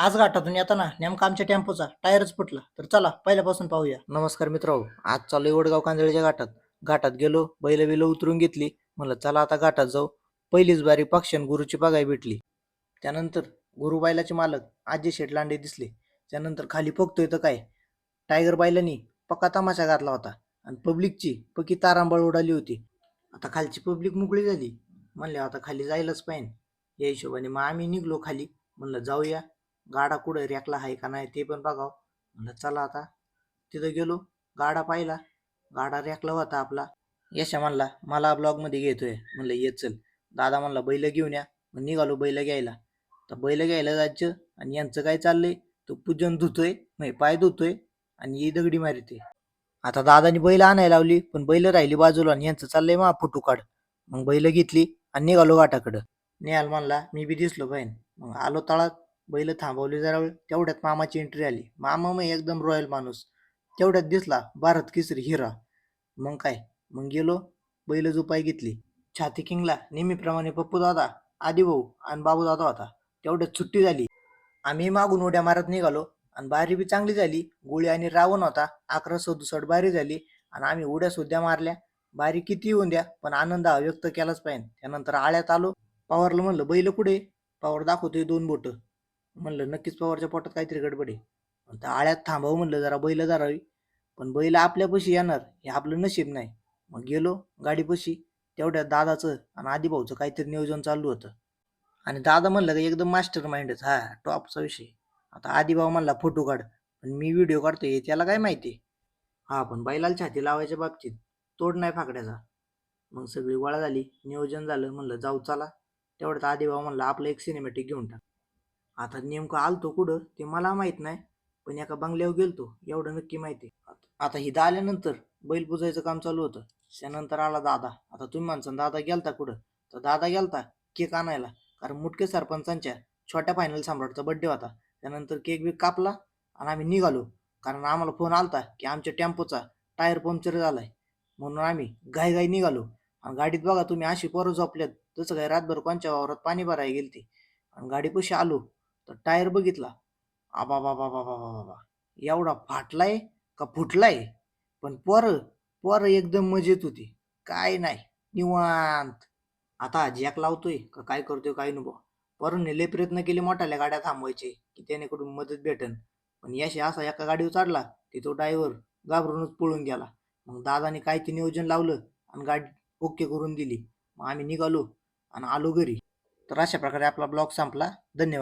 आज घाटातून येताना नेमका आमच्या टेम्पोचा टायरच फुटला. तर चला पहिल्यापासून पाहूया. नमस्कार मित्र आज चालू वडगाव कांदळीच्या घाटात. घाटात गेलो बैल बिल उतरून घेतली. म्हणलं चला आता घाटात जाऊ. पहिलीच बारी पक्षान गुरुची पगाई भेटली. त्यानंतर गुरु बैलाचे मालक आजी शेठ लांडे दिसले. त्यानंतर खाली फुगतोय तर काय? टायगर बैलांनी पक्का तमाशा घातला होता. आणि पब्लिकची पक्की तारांबळ उडाली होती. आता खालची पब्लिक मोकळी झाली. म्हणले आता खाली जायलाच पाहिजे. या हिशोबाने मग आम्ही निघलो खाली. म्हणलं जाऊया. गाडा कुठं रेकला आहे का नाही ते पण बघावं. म्हणलं चला आता. तिथं गेलो गाडा पाहिला. गाडा रेकला होता आपला. यशा म्हणला मला ब्लॉगमध्ये घेतोय. म्हणलं ये चल. दादा म्हणला बैल घेऊन या. मग निघालो बैल घ्यायला. तर बैल घ्यायला जायचं आणि यांचं काय चाललंय? तो पूजन धुतोय नाही पाय धुतोय आणि ही दगडी मारते आता दादानी बैल आणायला लावली पण बैल राहिली बाजूला आणि यांचं चाललंय मा फोटो काढ. मग बैल घेतली आणि निघालो घाटाकडं. निघाल म्हणला मी बी दिसलो बहीण मग आलो तळात. बैल थांबवली जरा वेळ. तेवढ्यात मामाची एंट्री आली. मामा मग एकदम रॉयल माणूस. तेवढ्यात दिसला भारत केसरी हिरा. मग काय? मग गेलो बैल जुपाई घेतली. छाती किंगला. नेहमीप्रमाणे पप्पू दादा आदी भाऊ आणि बाबू दादा होता. तेवढ्यात सुट्टी झाली. आम्ही मागून उड्या मारत निघालो आणि बारी बी चांगली झाली. गोळी आणि रावण होता. अकरा सदुसष्ट बारी झाली आणि आम्ही उड्या सुद्धा मारल्या. बारी किती येऊन द्या पण आनंद हा व्यक्त केलाच पाहिजे. त्यानंतर आळ्यात आलो. पवारला म्हणलं बैल कुठे पवार दाखवतोय दोन बोटं. म्हणलं नक्कीच पवारच्या पोटात काहीतरी गडबड आहे. तर आळ्यात थांबावं म्हणलं जरा बैल धरावी पण बैल आपल्यापाशी येणार हे आपलं नशीब नाही. मग गेलो गाडीपाशी तेवढ्या दादाचं आणि आदिभाऊचं काहीतरी नियोजन चालू होतं. आणि दादा म्हणलं का एकदम मास्टर माइंडच हा टॉपचा विषय. आता आदिभाऊ म्हणला फोटो काढ. पण मी व्हिडिओ काढतोय त्याला काय माहिती? हा पण बैलाला छाती लावायच्या बाबतीत तोड नाही फाकड्याचा. मग सगळी गोळा झाली नियोजन झालं म्हणलं जाऊ चला. तेवढ्यात आदिभाऊ म्हणलं आपलं एक सिनेमॅटिक घेऊन टाक. आता नेमकं आलतो कुठं ते मला माहीत नाही पण एका बंगल्यावर गेलतो एवढं नक्की माहिती आता हिदा आल्यानंतर बैल पुजायचं काम चालू होतं. त्यानंतर आला दादा. आता तुम्ही माणसं दादा गेलता कुठं? तर दादा गेलता केक आणायला कारण मुटके सरपंचांच्या छोट्या फायनल सम्राटचा बड्डे होता. त्यानंतर केक बी कापला आणि आम्ही निघालो कारण आम्हाला फोन आलता की आमच्या टेम्पोचा टायर पंक्चर झालाय. म्हणून आम्ही घाई घाई निघालो. आणि गाडीत बघा तुम्ही अशी पोरं झोपल्यात तसं काय रातभर कोणच्या वावरात पाणी भरायला गेलती. आणि गाडीपाशी आलो तर टायर बघितला. आबा बाबा बाबा बाबा बाबा एवढा फाटलाय का फुटलाय? पण पोर पोर एकदम मजेत होती. काय नाही निवांत. आता जॅक लावतोय. का काय करतोय काय नको. परने लय प्रयत्न केले मोठ्याल्या गाड्या थांबवायचे की त्यानेकडून मदत भेटन. पण याशी असा एका गाडीवर चढला की तो ड्रायव्हर घाबरूनच पळून गेला. मग दादाने काय ते नियोजन लावलं आणि गाडी ओके करून दिली. मग आम्ही निघालो आणि आलो घरी. तर अशा प्रकारे आपला ब्लॉग संपला. धन्यवाद.